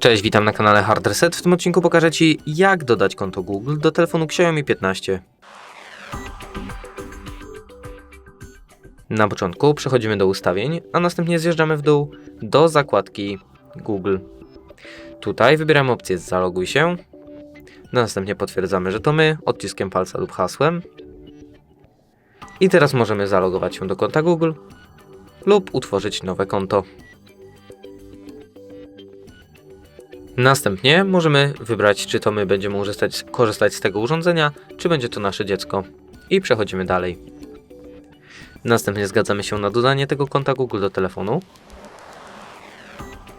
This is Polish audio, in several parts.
Cześć, witam na kanale Hard Reset. W tym odcinku pokażę Ci, jak dodać konto Google do telefonu Xiaomi 15. Na początku przechodzimy do ustawień, a następnie zjeżdżamy w dół do zakładki Google. Tutaj wybieramy opcję Zaloguj się. Następnie potwierdzamy, że to my, odciskiem palca lub hasłem. I teraz możemy zalogować się do konta Google lub utworzyć nowe konto. Następnie możemy wybrać, czy to my będziemy korzystać, korzystać z tego urządzenia, czy będzie to nasze dziecko. I przechodzimy dalej. Następnie zgadzamy się na dodanie tego konta Google do telefonu.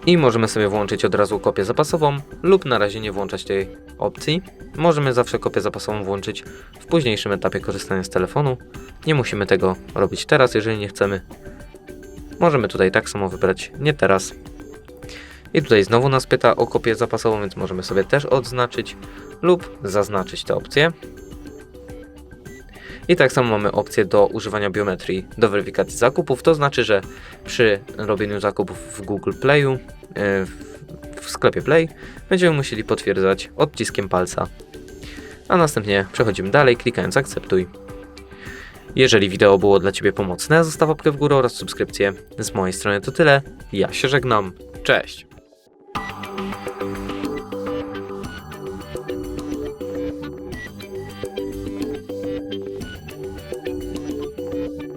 I możemy sobie włączyć od razu kopię zapasową, lub na razie nie włączać tej opcji. Możemy zawsze kopię zapasową włączyć w późniejszym etapie korzystania z telefonu. Nie musimy tego robić teraz, jeżeli nie chcemy. Możemy tutaj tak samo wybrać nie teraz, i tutaj znowu nas pyta o kopię zapasową, więc możemy sobie też odznaczyć lub zaznaczyć tę opcję. I tak samo mamy opcję do używania biometrii do weryfikacji zakupów. To znaczy, że przy robieniu zakupów w Google Playu, e, w sklepie Play, będziemy musieli potwierdzać odciskiem palca. A następnie przechodzimy dalej, klikając akceptuj. Jeżeli wideo było dla Ciebie pomocne, zostaw łapkę w górę oraz subskrypcję. Z mojej strony to tyle. Ja się żegnam. Cześć!